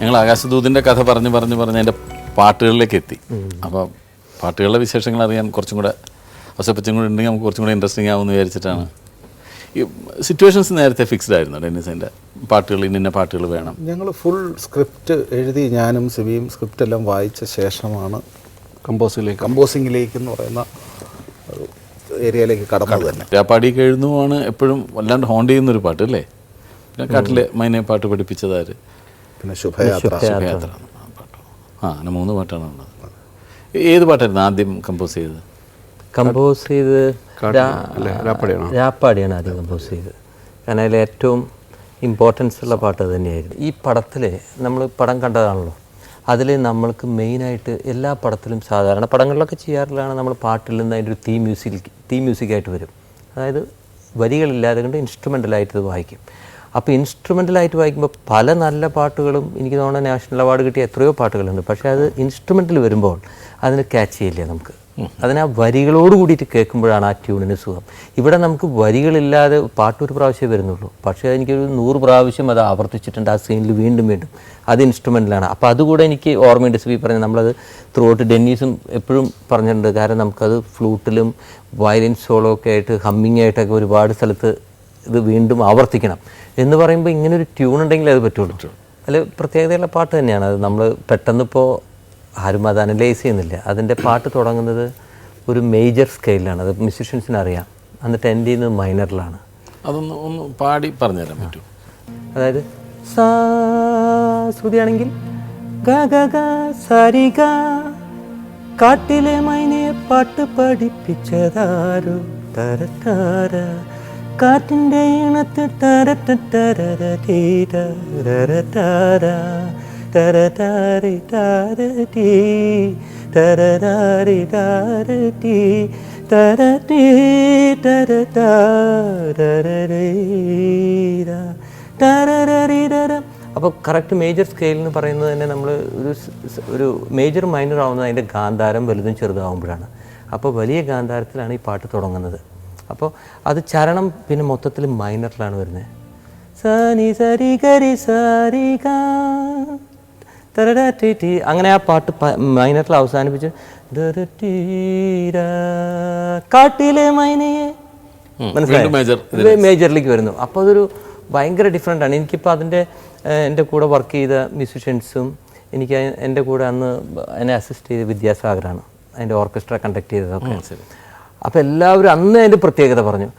ഞങ്ങൾ ആകാശദൂതിന്റെ കഥ പറഞ്ഞ് പറഞ്ഞ് പറഞ്ഞ് അതിന്റെ പാട്ടുകളിലേക്ക് എത്തി. അപ്പോൾ പാട്ടുകളുടെ വിശേഷങ്ങൾ അറിയാൻ കുറച്ചും കൂടെ അവസരപ്പച്ചും കൂടെ ഉണ്ടെങ്കിൽ നമുക്ക് കുറച്ചും കൂടെ ഇൻട്രസ്റ്റിംഗ് ആവുമെന്ന് വിചാരിച്ചിട്ടാണ്. ഈ സിറ്റുവേഷൻസ് നേരത്തെ ഫിക്സ്ഡ് ആയിരുന്നു ഡെന്നിസിന്റെ പാട്ടുകൾ ഇന്ന പാട്ടുകൾ വേണം. ഞങ്ങൾ ഫുൾ സ്ക്രിപ്റ്റ് എഴുതി ഞാനും സിബിയും സ്ക്രിപ്റ്റ് എല്ലാം വായിച്ച ശേഷമാണ് കമ്പോസിംഗിലേക്ക് കമ്പോസിംഗിലേക്ക് എന്ന് പറയുന്ന ഒരു ഏരിയയിലേക്ക് കടന്നത് തന്നെ. രാപ്പാടി എഴുതുമ്പോഴാണ് എപ്പോഴും വല്ലാണ്ട് ഹോണ്ട് ചെയ്യുന്നൊരു പാട്ട് അല്ലേ? പിന്നെ കാട്ടിലെ മൈനെ പാട്ട് പഠിപ്പിച്ചതാര്? പിന്നെ ശുഭയാത്ര. ശുഭയാത്ര. ആ അങ്ങനെ മൂന്ന് പാട്ടാണ് ഉള്ളത്. ഏത് പാട്ടായിരുന്നു ആദ്യം കമ്പോസ് ചെയ്തത്? കമ്പോസ് ചെയ്ത് രാപ്പടിയാണോ? രാപ്പാടിയാണ് ആദ്യം കമ്പോസ് ചെയ്തത്. കാരണം അതിൽ ഏറ്റവും ഇമ്പോർട്ടൻസ് ഉള്ള പാട്ട് അത് തന്നെയായിരുന്നു. ഈ പടത്തിൽ നമ്മൾ പടം കണ്ടതാണല്ലോ. അതിൽ നമ്മൾക്ക് മെയിനായിട്ട് എല്ലാ പടത്തിലും സാധാരണ പടങ്ങളിലൊക്കെ ചെയ്യാറുള്ളതാണ് നമ്മൾ പാട്ടിൽ നിന്ന് അതിന്റെ ഒരു തീം മ്യൂസിക് തീ മ്യൂസിക്കായിട്ട് വരും. അതായത് വരികളില്ലാതെ കൊണ്ട് ഇൻസ്ട്രുമെന്റലായിട്ട് ഇത് വായിക്കും. അപ്പോൾ ഇൻസ്ട്രുമെന്റലായിട്ട് വായിക്കുമ്പോൾ പല നല്ല പാട്ടുകളും എനിക്ക് തോന്നുന്ന നാഷണൽ അവാർഡ് കിട്ടിയ എത്രയോ പാട്ടുകളുണ്ട്. പക്ഷേ അത് ഇൻസ്ട്രുമെന്റൽ വരുമ്പോൾ അതിന് ക്യാച്ച് ചെയ്യില്ല നമുക്ക്. അതിന് ആ വരികളോട് കൂടിയിട്ട് കേൾക്കുമ്പോഴാണ് ആ ട്യൂണിന് സുഖം. ഇവിടെ നമുക്ക് വരികളില്ലാതെ പാട്ട് ഒരു പ്രാവശ്യമേ വരുന്നുള്ളൂ. പക്ഷേ എനിക്കൊരു നൂറ് പ്രാവശ്യം അത് ആവർത്തിച്ചിട്ടുണ്ട്. ആ സീനിൽ വീണ്ടും വീണ്ടും. അത് ഇൻസ്ട്രുമെന്റലാണ് അപ്പോൾ അതുകൂടെ എനിക്ക് ഓർമ്മയുണ്ട് സ്വീ പറഞ്ഞത് നമ്മളത് ത്രൂ ഔട്ട് ഡെന്നീസും എപ്പോഴും പറഞ്ഞിട്ടുണ്ട്. കാരണം നമുക്കത് ഫ്ലൂട്ടിലും വയലിൻ സോളോ ഒക്കെ ആയിട്ട് ഹമ്മിങ് ആയിട്ടൊക്കെ ഒരുപാട് സ്ഥലത്ത് ഇത് വീണ്ടും ആവർത്തിക്കണം എന്ന് പറയുമ്പോൾ ഇങ്ങനെ ഒരു ട്യൂൺ ഉണ്ടെങ്കിൽ അത് പറ്റുള്ളൂ. അതിൽ പ്രത്യേകതയുള്ള പാട്ട് തന്നെയാണ്. അത് നമ്മൾ പെട്ടെന്നിപ്പോൾ ആരും അത് അനലൈസ് ചെയ്യുന്നില്ല. അതിന്റെ പാട്ട് തുടങ്ങുന്നത് ഒരു മേജർ സ്കെയിലാണ് അത് മ്യൂസിഷ്യൻസിന് അറിയാം. എന്നിട്ട് എന്റെ ചെയ്യുന്നത് മൈനറിലാണ് അതൊന്ന് ഒന്ന് പാടി പറഞ്ഞുതരാൻ പറ്റും. അതായത് സാ ശ്രുതിയാണെങ്കിൽ ഗ ഗ ഗ സരി ഗ. കാട്ടിലെ മൈനയെ പാട്ട് പഠിപ്പിച്ചതാരോ? തര തര. കാറ്റിന്റെ ഇണത്ത് തരത്ത തരര തീര തര തര തര താരി തീ തര താരി താര തീ തര തീ തര താര അപ്പോൾ കറക്റ്റ് മേജർ സ്കെയിൽ എന്ന് പറയുന്നത് തന്നെ നമ്മൾ ഒരു ഒരു മേജർ മൈനർ ആവുന്നത് അതിന്റെ ഗാന്ധാരം വലുതും ചെറുതാവുമ്പോഴാണ് അപ്പോൾ വലിയ ഗാന്ധാരത്തിലാണ് ഈ പാട്ട് തുടങ്ങുന്നത് അപ്പോൾ അത് ചരണം പിന്നെ മൊത്തത്തിൽ മൈനറിലാണ് വരുന്നത്. സനി സരി കരി സരി ടി അങ്ങനെ ആ പാട്ട് മൈനറിൽ അവസാനിപ്പിച്ച് കാട്ടിലെ മൈനയെ. മനസ്സിലായി? മേജറിലേക്ക് വരുന്നു. അപ്പോൾ അതൊരു ഭയങ്കര ഡിഫറെന്റ് ആണ്. എനിക്കിപ്പോൾ അതിന്റെ എന്റെ കൂടെ വർക്ക് ചെയ്ത മ്യൂസിഷ്യൻസും എനിക്ക് എന്റെ കൂടെ അന്ന് എന്നെ അസിസ്റ്റ് ചെയ്ത വിദ്യാസാഗറാണ് അതിന്റെ ഓർക്കസ്ട്ര കണ്ടക്ട് ചെയ്തതൊക്കെ. അപ്പോൾ എല്ലാവരും അന്ന് അതിന്റെ പ്രത്യേകത പറഞ്ഞു.